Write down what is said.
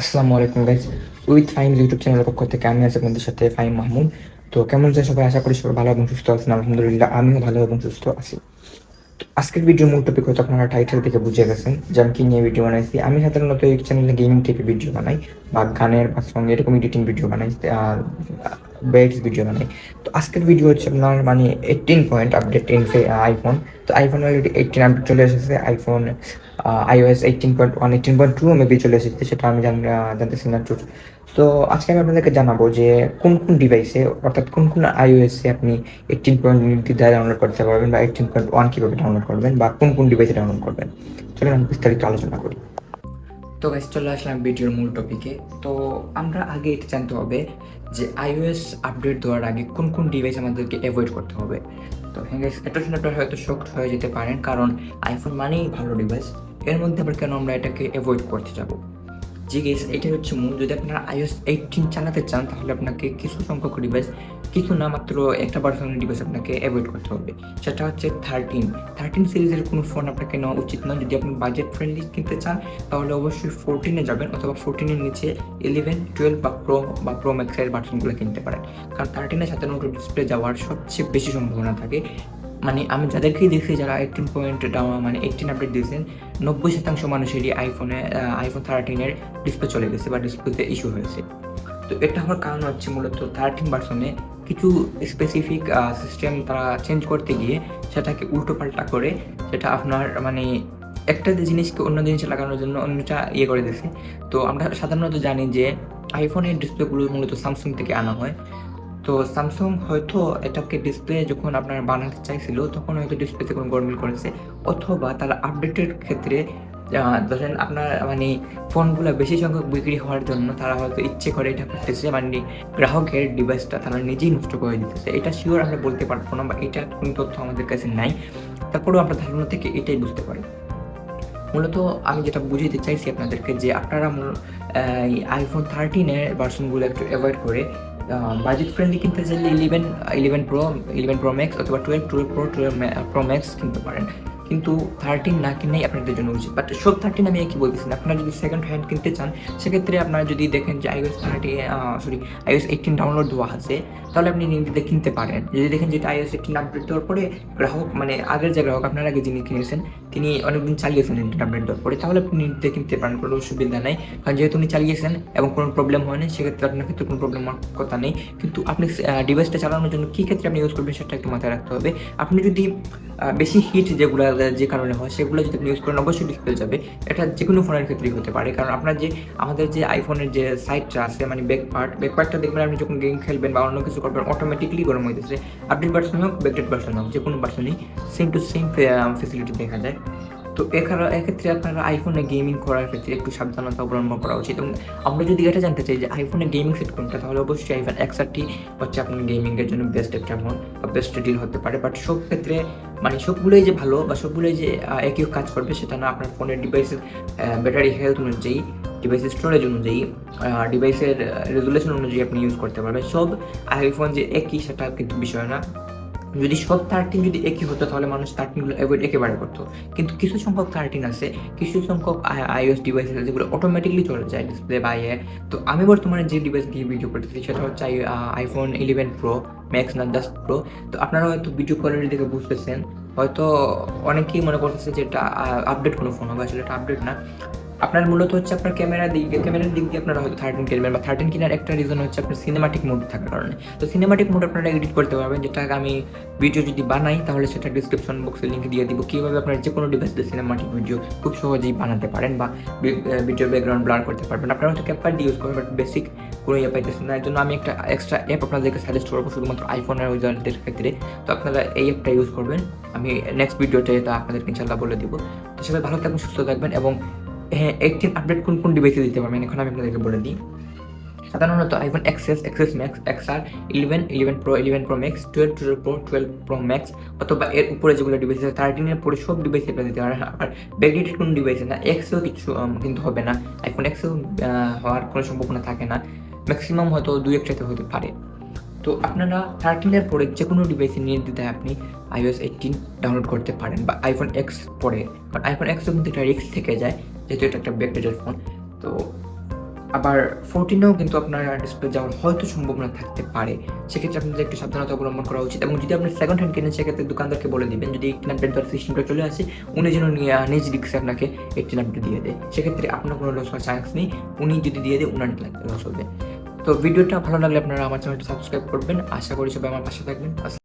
আসসালামু আলাইকুম guys with Faim YouTube চ্যানেলের পক্ষ থেকে আমি আছি আপনাদের সাথে ফাইম মাহমুদ। তো কেমন যে সবাই? আশা করি সবাই ভালো এবং সুস্থ আছেন। আলহামদুলিল্লাহ, আমিও ভালো এবং সুস্থ আছি। আজকের ভিডিও মূল টপিক হয়তো আপনারা টাইটেল থেকে বুঝে গেছেন যে আমি কি নিয়ে ভিডিও বানাইছি। আমি সাধারণত এই চ্যানেলে গেমিং টাইপের ভিডিও বানাই বা গানের বা সঙ্গে এরকম এডিটিং ভিডিও বানাই বেডস ভিডিও বানাই। আজকের ভিডিও হচ্ছে আপনার মানে eighteen point update ten iPhone তো আইফোন অলরেডি এইটিন আপডেট চলে এসেছে। IPhone iOS eighteen point one eighteen point two maybe চলে এসেছে, সেটা আমি জান জানতেছি না টু তো আজকে আমি আপনাদেরকে জানাব যে কোন কোন ডিভাইসে অর্থাৎ কোন কোন আইওএসে আপনি এইটিন পয়েন্ট নির্দ্বিধায় ডাউনলোড করতে পারবেন বা এইটিন পয়েন্ট ওয়ান কীভাবে ডাউনলোড করবেন বা কোন কোন ডিভাইসে ডাউনলোড করবেন। চলুন আমি বিস্তারিত আলোচনা করি। তো গাইস চলে আসলাম ভিডিওর মূল টপিকে তো আমরা আগে এটা জানতে হবে যে আইওএস আপডেট দেওয়ার আগে কোন কোন ডিভাইস আমাদেরকে অ্যাভয়েড করতে হবে। তো হ্যাঁ গাইজ এটা শুনে হয়তো শক্ট হয়ে যেতে পারেন, কারণ আইফোন মানেই ভালো ডিভাইস এর মধ্যে আবার কেন আমরা এটাকে অ্যাভয়েড করতে যাব? জি গেস এটাই হচ্ছে মূল। যদি আপনারা আইওএস এইটিন চালাতে চান, তাহলে আপনাকে কিছু সংখ্যক ডিভাইস কিছু না মাত্র একটা পার্সোনাল ডিভাইস আপনাকে অ্যাভয়েড করতে হবে। সেটা হচ্ছে থার্টিন থার্টিন সিরিজের কোনো ফোন আপনাকে নেওয়া উচিত নয় যদি আপনি বাজেট ফ্রেন্ডলি কিনতে চান, তাহলে অবশ্যই ফোরটিনে যাবেন অথবা ফোরটিনের নিচে ইলেভেন টুয়েলভ বা প্রো বা প্রো ম্যাক্সের ভার্সনগুলো কিনতে পারেন। কারণ থার্টিনের সাথে নোটো ডিসপ্লে যাওয়ার সবচেয়ে বেশি সম্ভাবনা থাকে। মানে আমি যাদেরকেই দেখছি যারা এইটিন পয়েন্ট মানে এইটিন আপডেট দিয়েছেন, নব্বই শতাংশ মানুষেরই আইফোনে আইফোন থার্টিনের ডিসপ্লে চলে গেছে বা ডিসপ্লেতে ইস্যু হয়েছে। তো এটা হওয়ার কারণ হচ্ছে মূলত থার্টিন ভার্সনে কিছু স্পেসিফিক সিস্টেম তারা চেঞ্জ করতে গিয়ে সেটাকে উল্টো পাল্টা করে সেটা আপনার মানে একটা জিনিসকে অন্য জিনিসে লাগানোর জন্য অন্যটা ইয়ে করে দিয়েছে। তো আমরা সাধারণত জানি যে আইফোনের ডিসপ্লেগুলো মূলত স্যামসাং থেকে আনা হয়। তো স্যামসাং হয়তো এটাকে ডিসপ্লে যখন আপনার বানাতে চাইছিল, তখন হয়তো ডিসপ্লেতে কোনো গরমিল করেছে। অথবা তারা আপডেটের ক্ষেত্রে ধরেন আপনার মানে ফোনগুলো বেশি সংখ্যক বিক্রি হওয়ার জন্য তারা হয়তো ইচ্ছে করে এটা করতেছে মানে গ্রাহকের ডিভাইসটা তারা নিজেই নষ্ট করে দিতেছে। এটা শিওর আমরা বলতে পারব না বা এটা কোনো তথ্য আমাদের কাছে নাই। তারপরেও আমরা ধারণা থেকে এটাই বুঝতে পারি। মূলত আমি যেটা বুঝাইতে চাইছি আপনাদেরকে যে আপনারা আইফোন থার্টিনের ভার্সনগুলো একটু অ্যাভয়েড করে বাজেট ফ্রেন্ডলি কিনতে চাইলে eleven eleven pro eleven pro max অথবা twelve twelve pro twelve pro max কিনতে পারেন। কিন্তু থার্টিন না কিনেই আপনাদের জন্য উচিত। বাট সব থার্টিন আমি কি বলতেছি আপনারা যদি সেকেন্ড হ্যান্ড কিনতে চান, সেক্ষেত্রে আপনারা যদি দেখেন যে iOS thirty sorry iOS eighteen download দেওয়া আছে, তাহলে আপনি নির্দিতে কিনতে পারেন। যদি দেখেন যে আইওএস এইটিন আপডেট দেওয়ার পরে গ্রাহক মানে আগের যে গ্রাহক, আপনার আগে যিনি কিনেছেন তিনি অনেকদিন চালিয়েছেন আপডেট দেওয়ার পরে তাহলে আপনি নির্দিতে কিনতে পারেন, কোনো অসুবিধা নাই। কারণ যেহেতু উনি চালিয়েছেন এবং কোনো প্রবলেম হয়নি, সেক্ষেত্রে আপনার ক্ষেত্রে কোনো প্রবলেম হওয়ার কথা নেই। কিন্তু আপনি ডিভাইসটা চালানোর জন্য কী ক্ষেত্রে আপনি ইউজ করবেন সেটা একটু মাথায় রাখতে হবে। আপনি যদি বেশি হিট যেগুলো, যে কারণে হয়, সেগুলো যদি আপনি ইউজ করেন, অবশ্যই ডিসপ্লে যাবে। এটা যে কোনো ফোনের ক্ষেত্রেই হতে পারে। কারণ আপনার যে, আমাদের যে আইফোনের যে সাইডটা আছে মানে ব্যাক পার্ট ব্যাক পার্টটা দেখবেন আপনি যখন গেম খেলবেন বা অন্য কিছু করবেন অটোমেটিকলি গরম হইতেছে আপডেট ভার্সন হোক ব্যাকডেট ভার্সন হোক যে কোনো ভার্সনই সেম টু সেম ফেসিলিটি দেখা যায়। তো এখানে এক্ষেত্রে আপনারা আইফোনে গেমিং করার ক্ষেত্রে একটু সাবধানতা অবলম্বন করা উচিত। এবং আমরা যদি এটা জানতে চাই যে আইফোনে গেমিং সেট কোনটা, তাহলে অবশ্যই আইফোন এক্সারটি হচ্ছে আপনার গেমিংয়ের জন্য বেস্ট একটা ফোন বা বেস্ট ডিল হতে পারে। বাট সব ক্ষেত্রে মানে সবগুলোই যে ভালো বা সবগুলোই যে একই কাজ করবে, সেটা না। আপনার ফোনের ডিভাইসের ব্যাটারি হেলথ অনুযায়ী ডিভাইসের স্টোরেজ অনুযায়ী ডিভাইসের রেজুলেশন অনুযায়ী আপনি ইউজ করতে পারবেন। সব আইফোন যে একই, সেটা কিন্তু বিষয় না। যদি সব থার্টিন যদি একই হতো, তাহলে মানুষ থার্টিনগুলো অ্যাভয়েড একেবারে করতো। কিন্তু কিছু সংখ্যক থার্টিন আছে, কিছু সংখ্যক আইওএস ডিভাইস আছে, যেগুলো অটোমেটিকলি চলে যায় ডিসপ্লে বা ইয়ে তো আমি বর্তমানে যে ডিভাইস দিয়ে ভিডিও করতেছি, সেটা হচ্ছে আইফোন ইলেভেন প্রো ম্যাক্স না জাস্ট প্রো তো আপনারা হয়তো ভিডিও কোয়ালিটি দেখে বুঝতেছেন। হয়তো অনেকেই মনে করতেছে যে এটা আপডেট কোনো ফোন হবে, আসলে এটা আপডেট না। আপনার মূলত হচ্ছে আপনার ক্যামেরা দিক ক্যামেরার দিক দিয়ে আপনারা হয়তো থার্টিন কিনবেন বা থার্টিন কেনার একটা রিজন হচ্ছে আপনার সিনেমাটিক মোড থাকার কারণে। তো সিনেমাটিক মোড আপনারা এডিট করতে পারবেন, যেটা আমি ভিডিও যদি বানাই, তাহলে সেটা ডিসক্রিপশন বক্সে লিঙ্ক দিয়ে দিব। কীভাবে আপনার যে কোনো ডিভাইস দিয়ে সিনেমাটিক ভিডিও খুব সহজেই বানাতে পারেন বা ভিডিও ব্যাকগ্রাউন্ড ব্লার করতে পারবেন। আপনারা হয়তো ক্যাপার ইউজ করবেন বাট বেসিক কোনো ইয়ে পাইতেছেন না। এর জন্য আমি একটা এক্সট্রা অ্যাপ আপনাদেরকে সাজেস্ট করব, শুধুমাত্র আইফোন আর ক্ষেত্রে। তো আপনারা এই অ্যাপটা ইউজ করবেন। আমি নেক্সট ভিডিওতে এটা আপনাদেরকে ইনশাল্লাহ বলে দিব। তো সবাই ভালো থাকবেন, সুস্থ থাকবেন এবং হ্যাঁ আপডেট কোন কোন ডিভাইসে দিতে পারবেন? এখন আমি আপনাদেরকে বলে দিই। সাধারণত iPhone XS XS max XR eleven eleven pro eleven pro max twelve twelve pro twelve pro max অথবা এর উপরে যেগুলো ডিভাইস আছে থার্টিনের পরে সব ডিভাইসে আপনারা দিতে পারেন। আর ব্যাকডেটেড কোনো ডিভাইসে না এক্সেও কিছু কিন্তু হবে না। আইফোন এক্সেও হওয়ার কোনো সম্ভাবনা থাকে না। ম্যাক্সিমাম হয়তো দুই একটাতে হতে পারে। তো আপনারা থার্টিনের পরে যে কোনো ডিভাইসে নির্দ্বিধায় আপনি আইওএস এইটিন ডাউনলোড করতে পারেন বা আইফোন এক্স পরে। কারণ আইফোন এক্সও কিন্তু একটা রিক্স থেকে যায়। যেহেতু এটা একটা ব্যাকডেটেড ফোন তো আবার ফোরটিনেও কিন্তু আপনার ডিসপ্লে যাওয়ার হয়তো সম্ভাবনা থাকতে পারে। সেক্ষেত্রে আপনাদের একটু সাবধানতা অবলম্বন করা উচিত এবং যদি আপনি সেকেন্ড হ্যান্ড কিনেন, সেক্ষেত্রে দোকানদারকে বলে দিবেন, যদি এইটিন আপডেট দেওয়ার সিস্টেমটা চলে আসে, উনি যেন নিজ রিক্সে আপনাকে এইটিন আপডেট দিয়ে দেয়। সেক্ষেত্রে আপনার কোনো লস হওয়ার চান্স নেই, উনি যদি দিয়ে দেয়, উনার লস হবে। তো ভিডিওটা ভালো লাগলে আপনারা আমার চ্যানেলটা সাবস্ক্রাইব করবেন। আশা করি সবাই আমার পাশে থাকবেন।